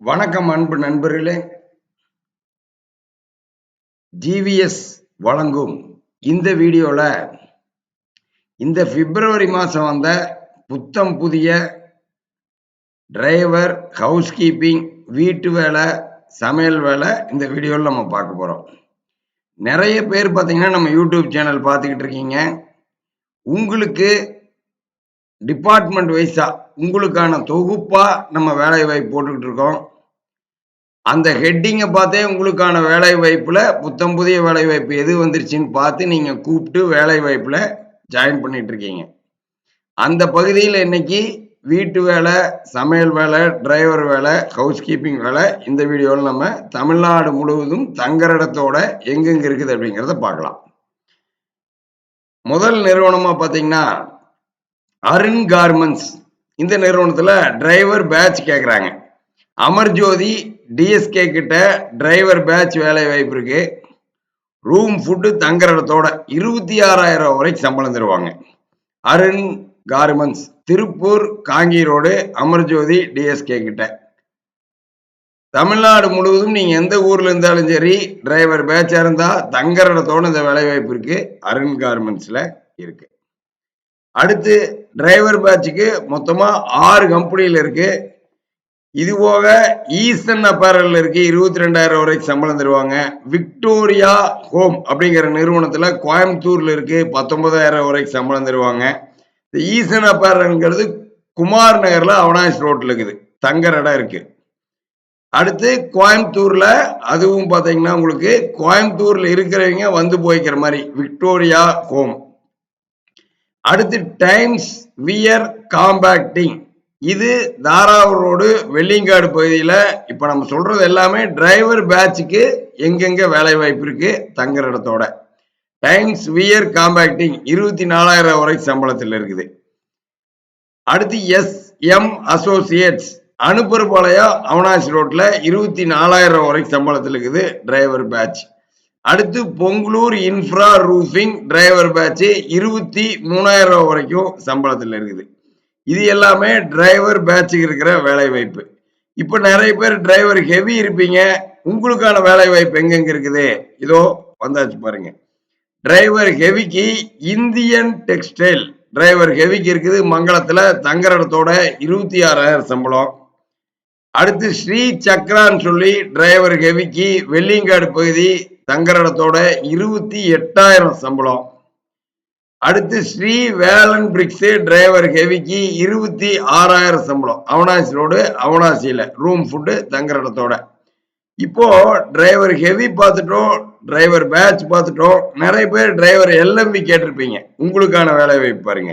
வணக்கம் அன்பு நண்பர்களே. ஜிவிஎஸ் வழங்கும் இந்த வீடியோல இந்த பிப்ரவரி மாதம் வந்த புத்தம் புதிய டிரைவர் ஹவுஸ் கீப்பிங் வீட்டு வேலை சமையல் வேலை இந்த வீடியோவில் நம்ம பார்க்க போகிறோம் நிறைய பேர் பார்த்தீங்கன்னா நம்ம யூடியூப் சேனல் பார்த்துக்கிட்டு இருக்கீங்க. உங்களுக்கு டிபார்ட்மெண்ட் வைஸா உங்களுக்கான தொகுப்பா நம்ம வேலை வாய்ப்பு போட்டுக்கிட்டு இருக்கோம். அந்த ஹெட்டிங்கை பார்த்தே உங்களுக்கான வேலை வாய்ப்புல புத்தம் புதிய வேலை வாய்ப்பு எது வந்துருச்சுன்னு பார்த்து நீங்க கூப்பிட்டு வேலை வாய்ப்புல ஜாயின் பண்ணிட்டு இருக்கீங்க. அந்த பகுதியில் இன்னைக்கு வீட்டு வேலை சமையல் வேலை டிரைவர் வேலை ஹவுஸ் கீப்பிங் வேலை இந்த வீடியோவில் நம்ம தமிழ்நாடு முழுவதும் தங்குற இடத்தோட எங்கெங்க இருக்குது அப்படிங்கிறத பார்க்கலாம். முதல் நிறுவனமாக பார்த்தீங்கன்னா அருண் கார்மெண்ட்ஸ் இந்த நிறுவனத்துல டிரைவர் பேட்ச் கேட்குறாங்க அமர்ஜோதி டிஎஸ்கே கிட்ட டிரைவர் பேட்ச் வேலை வாய்ப்பு இருக்கு. ரூம் ஃபுட்டு தங்குற இடத்தோட இருபத்தி ஆறாயிரம் வரைக்கும் சம்பளம் தருவாங்க. அருண் கார்மெண்ட்ஸ் திருப்பூர் காங்கி ரோடு அமர்ஜோதி டிஎஸ்கே கிட்ட. தமிழ்நாடு முழுவதும் நீங்க எந்த ஊர்ல இருந்தாலும் சரி டிரைவர் பேட்சா இருந்தா தங்குற இடத்தோட இந்த வேலை வாய்ப்பு இருக்கு. அருண் கார்மெண்ட்ஸ்ல இருக்கு. அடுத்து டிரைவர் பேட்சுக்கு மொத்தமா ஆறு கம்பெனியில் இருக்கு. இது போக ஈசன் அப்பேரல் இருக்கு. இருபத்தி ரெண்டாயிரம் வரைக்கும் சம்பளம் தருவாங்க. விக்டோரியா ஹோம் அப்படிங்கிற நிறுவனத்துல கோயம்புத்தூர்ல இருக்கு. பத்தொன்பதாயிரம் வரைக்கும் சம்பளம் தருவாங்க. இந்த ஈசன் அப்பேரல்ங்கிறது குமார் நகர்ல அவனாஸ் ரோட்ல இருக்குது. தங்க இடம் இருக்கு. அடுத்து கோயம்புத்தூர்ல அதுவும் பாத்தீங்கன்னா உங்களுக்கு கோயம்புத்தூர்ல இருக்கிறவங்க வந்து போய்க்கிற மாதிரி விக்டோரியா ஹோம் அடுத்து டைம்ஸ் வியர் காம்பேக்டிங். இது தாராவூர் ரோடு வெள்ளிங்காடு பகுதியில் இப்போ நம்ம சொல்றது எல்லாமே டிரைவர் பேட்சுக்கு எங்கெங்க வேலை வாய்ப்பு இருக்கு தங்குற இடத்தோட. டைம்ஸ் வியர் காம்பேக்டிங் இருபத்தி நாலாயிரம் வரைக்கும் சம்பளத்தில் இருக்குது. அடுத்து S M associates Anupparpalayam Avinashi ரோட்ல இருபத்தி நாலாயிரம் வரைக்கும் சம்பளத்தில் இருக்குது டிரைவர் பேட்ச். அடுத்து Pongalur infra roofing driver batch இருபத்தி மூணாயிரம் ரூபா வரைக்கும் சம்பளத்தில் இருக்குது. இது எல்லாமே டிரைவர் பேட்சுக்கு இருக்கிற வேலை வாய்ப்பு இப்போ நிறைய பேர் டிரைவர் ஹெவி இருப்பீங்க. உங்களுக்கான வேலை வாய்ப்பு எங்கெங்க இருக்குது? இதோ வந்தாச்சு பாருங்க. டிரைவர் ஹெவிக்கு இந்தியன் டெக்ஸ்டைல் டிரைவர் ஹெவிக்கு இருக்குது. மங்களத்தில் தங்குற இடத்தோட இருபத்தி ஆறாயிரம் சம்பளம். அடுத்து ஸ்ரீ சக்ரான்னு சொல்லி டிரைவர் ஹெவிக்கு வெள்ளிங்காடு பகுதி தங்குற இடத்தோட இருபத்தி எட்டாயிரம் சம்பளம். அடுத்து ஸ்ரீ வேலன் பிரிக்ஸ் டிரைவர் ஹெவிக்கு இருபத்தி ஆறாயிரம் சம்பளம். அவனாசி ரோடு அவனாசியில ரூம் ஃபுட்டு தங்குற இடத்தோட இப்போ டிரைவர் ஹெவி பார்த்துட்டோம் டிரைவர் பேட்ச் பார்த்துட்டோம். நிறைய பேர் டிரைவர் எல்எம்பி கேட்டிருப்பீங்க. உங்களுக்கான வேலை வாய்ப்பு பாருங்க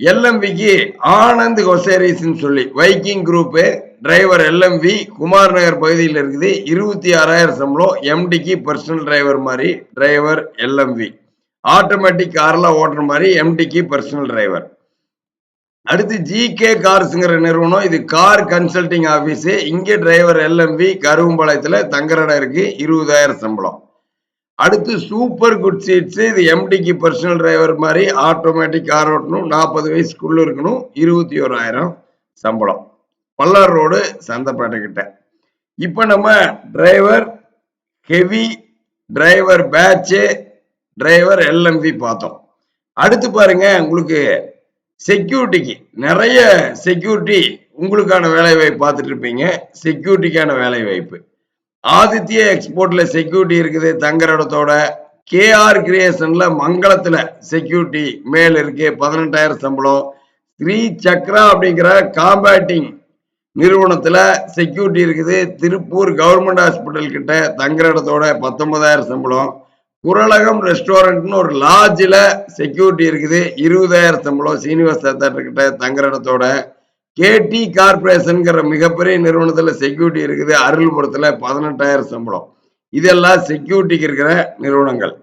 எல்எம்பிக்கு ஆனந்த் ஹொசேரிஸ்ன்னு சொல்லி Viking group driver LMV Kumar Nagar பகுதியில் இருக்குது. இருபத்தி ஆறாயிரம் சம்பளம். எம்டிக்கு பர்சனல் டிரைவர் மாதிரி டிரைவர் எல்எம்வி ஆட்டோமேட்டிக் கார்லாம் ஓட்டுற மாதிரி எம்டிக்கு பர்சனல் டிரைவர் அடுத்து ஜிகே கார்ஸுங்கிற நிறுவனம் இது கார் கன்சல்டிங் ஆஃபீஸு இங்கே டிரைவர் எல்எம்வி கருவம்பாளையத்தில் தங்குற இடம் இருக்குது இருபதாயிரம் சம்பளம். அடுத்து சூப்பர் குட் சீட்ஸ் இது எம்டிக்கு பர்சனல் டிரைவர் மாதிரி ஆட்டோமேட்டிக் கார் ஓட்டணும். நாற்பது வயசுக்குள்ள இருக்கணும். இருபத்தி ஓராயிரம் சம்பளம். பல்லார் ரோடு சந்தப்பேட்டை கிட்ட. இப்போ நம்ம driver heavy driver batch driver LMV பார்த்தோம். அடுத்து பாருங்க உங்களுக்கு செக்யூரிட்டிக்கு நிறைய செக்யூரிட்டி உங்களுக்கான வேலை வாய்ப்பு பார்த்துட்டு இருப்பீங்க. செக்யூரிட்டிக்கான வேலை வாய்ப்பு ஆதித்ய எக்ஸ்போர்ட்ல செக்யூரிட்டி இருக்குது தங்குற இடத்தோட கேஆர் கிரியேஷன்ல மங்களத்துல செக்யூரிட்டி மேல் இருக்கு பதினெட்டாயிரம் சம்பளம். ஸ்ரீ சக்ரா அப்படிங்கிற காம்பேட்டிங் நிறுவனத்துல செக்யூரிட்டி இருக்குது. திருப்பூர் கவர்மெண்ட் ஹாஸ்பிட்டல் கிட்ட தங்குற இடத்தோட பத்தொன்பதாயிரம் சம்பளம். குரலகம் ரெஸ்டாரண்ட்னு ஒரு லாட்ஜில் செக்யூரிட்டி இருக்குது. இருபதாயிரம் சம்பளம். சீனிவாச தேட்டர் கிட்ட தங்குற இடத்தோட கேடி கார்பரேஷனுங்கிற மிகப்பெரிய நிறுவனத்துல செக்யூரிட்டி இருக்குது. அருள்புரத்துல பதினெட்டாயிரம் சம்பளம். இதெல்லாம் செக்யூரிட்டிக்கு இருக்கிற நிறுவனங்கள்.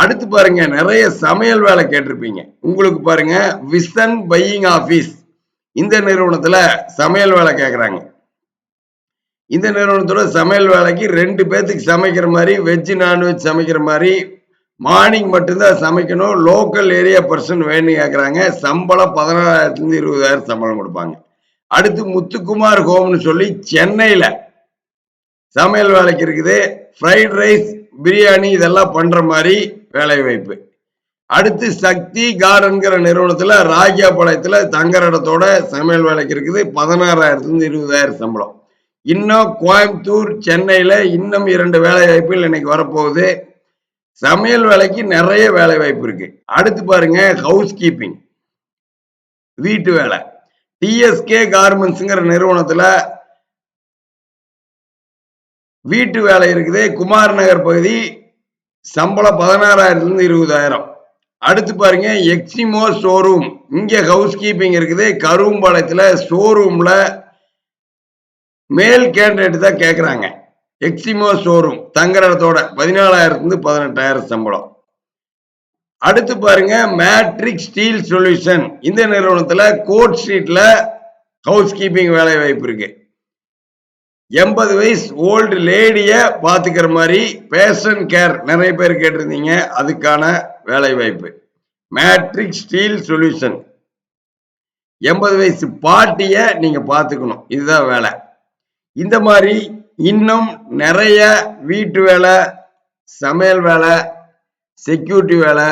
அடுத்து பாருங்க நிறைய சமையல் வேலை கேட்டிருப்பீங்க. உங்களுக்கு பாருங்க விசன் பையிங் ஆபீஸ் இந்த நிறுவனத்துல சமையல் வேலை கேட்குறாங்க இந்த நிறுவனத்தோட சமையல் வேலைக்கு ரெண்டு பேர்த்துக்கு சமைக்கிற மாதிரி வெஜ் நான்வெஜ் சமைக்கிற மாதிரி மார்னிங் மட்டும்தான் சமைக்கணும். லோக்கல் ஏரியா பர்சன் வேணும்னு கேட்குறாங்க சம்பளம் பதினாறாயிரத்துலேருந்து இருபதாயிரம் சம்பளம் கொடுப்பாங்க. அடுத்து முத்துக்குமார் ஹோம்னு சொல்லி சென்னையில சமையல் வேலைக்கு இருக்குது. ஃப்ரைட் ரைஸ் பிரியாணி இதெல்லாம் பண்ற மாதிரி வேலை வாய்ப்பு. அடுத்து சக்தி கார்டன்கிற நிறுவனத்துல ராஜாபாளையத்துல தங்குற இடத்தோட சமையல் வேலைக்கு இருக்குது. பதினாறாயிரத்துல இருந்து இருபதாயிரம் சம்பளம். இன்னும் கோயம்புத்தூர் சென்னையில இன்னும் இரண்டு வேலை வாய்ப்புகள் இன்னைக்கு வரப்போகுது. சமையல் வேலைக்கு நிறைய வேலை வாய்ப்பு இருக்கு. அடுத்து பாருங்க ஹவுஸ் கீப்பிங் வீட்டு வேலை. டிஎஸ்கே கார்மெண்ட்ஸ்ங்கிற நிறுவனத்துல வீட்டு வேலை இருக்குது. குமார் நகர் பகுதி சம்பளம் பதினாறாயிரத்துல இருந்து இருபதாயிரம். அடுத்து பாருங்க எக்ஸிமோ ஷோரூம் இங்க ஹவுஸ் கீப்பிங் இருக்குது. கரும்பாளையத்துல ஷோரூம்ல மேல் கேண்டிடேட் தான் கேட்குறாங்க எக்ஸிமோ ஷோரூம் தங்குற இடத்தோட பதினாலாயிரத்துலேருந்து பதினெட்டாயிரம் சம்பளம். அடுத்து பாருங்க மேட்ரிக் ஸ்டீல் சொல்யூஷன் இந்த நிறுவனத்துல கோட் ஸ்ட்ரீட்ல ஹவுஸ் கீப்பிங் வேலை வாய்ப்பு இருக்கு. எண்பது வயசு ஓல்டு லேடிய பாத்துக்கிற மாதிரி பேஷன் கேர் நிறைய பேர் கேட்டிருந்தீங்க அதுக்கான வேலை வாய்ப்பு. மேட்ரிக் ஸ்டீல் சொல்யூஷன் எண்பது வயசு பாட்டிய நீங்க பாத்துக்கணும் இதுதான் வேலை. இந்த மாதிரி இன்னும் நிறைய வீட்டு வேலை சமையல் வேலை செக்யூரிட்டி வேலை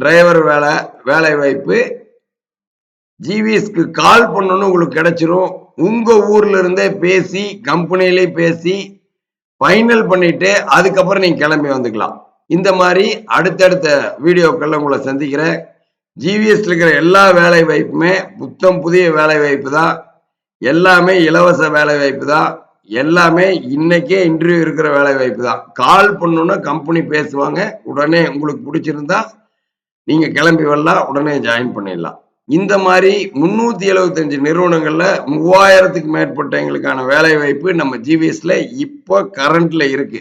டிரைவர் வேலை வேலை வாய்ப்பு. ஜிவிஎஸ்க்கு கால் பண்ணணும் உங்களுக்கு கிடைச்சிரும். உங்க ஊர்ல இருந்தே பேசி கம்பெனிலே பேசி ஃபைனல் பண்ணிட்டு அதுக்கப்புறம் நீங்க கிளம்பி வந்துக்கலாம். இந்த மாதிரி அடுத்தடுத்த வீடியோக்கள்ல உங்களை சந்திக்கிறேன். ஜிவிஎஸ்ல இருக்கிற எல்லா வேலை வாய்ப்புமே புத்தம் புதிய வேலை வாய்ப்பு தான். எல்லாமே இலவச வேலை வாய்ப்பு தான். எல்லாமே இன்னைக்கே இன்டர்வியூ இருக்கிற வேலை வாய்ப்பு தான். கால் பண்ணணும்னா கம்பெனி பேசுவாங்க உடனே உங்களுக்கு பிடிச்சிருந்தா நீங்க கிளம்பி வரலாம் உடனே ஜாயின் பண்ணிடலாம். இந்த மாதிரி முன்னூத்தி எழுபத்தஞ்சு நிறுவனங்கள்ல மூவாயிரத்துக்கு மேற்பட்ட எங்களுக்கான வேலை வாய்ப்பு நம்ம ஜிவிஎஸ்ல இப்போ கரண்ட்ல இருக்கு.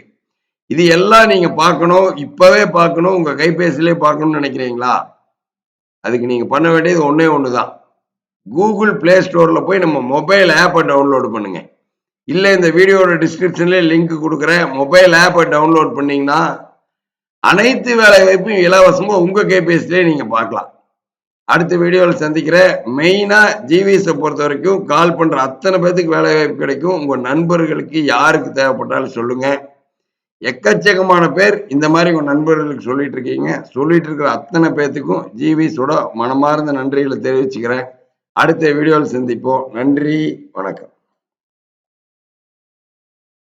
இது எல்லாம் நீங்க பார்க்கணும் இப்பவே பார்க்கணும் உங்க கைபேசியிலே பார்க்கணும்னு நினைக்கிறீங்களா? அதுக்கு நீங்க பண்ண வேண்டியது ஒன்னே ஒண்ணுதான். கூகுள் பிளே ஸ்டோர்ல போய் நம்ம மொபைல் ஆப்பை டவுன்லோடு பண்ணுங்க. இல்லை இந்த வீடியோட டிஸ்கிரிப்ஷன்லேயே லிங்க் கொடுக்குறேன். மொபைல் ஆப்பை டவுன்லோட் பண்ணீங்கன்னா அனைத்து வேலை வாய்ப்பும் இலவசமாக உங்கள் கைபேசிலே நீங்கள் பார்க்கலாம். அடுத்த வீடியோவில் சந்திக்கிறேன். மெயினாக ஜிவிஎஸை பொறுத்த வரைக்கும் கால் பண்ணுற அத்தனை பேர்த்துக்கு வேலை வாய்ப்பு கிடைக்கும். உங்கள் நண்பர்களுக்கு யாருக்கு தேவைப்பட்டாலும் சொல்லுங்கள் எக்கச்சக்கமான பேர் இந்த மாதிரி உங்கள் நண்பர்களுக்கு சொல்லிட்டு இருக்கீங்க. சொல்லிட்டு இருக்கிற அத்தனை பேர்த்துக்கும் ஜிவிஎஸோட மனமார்ந்த நன்றிகளை தெரிவிச்சுக்கிறேன். அடுத்த வீடியோவில் சந்திப்போம். நன்றி வணக்கம்.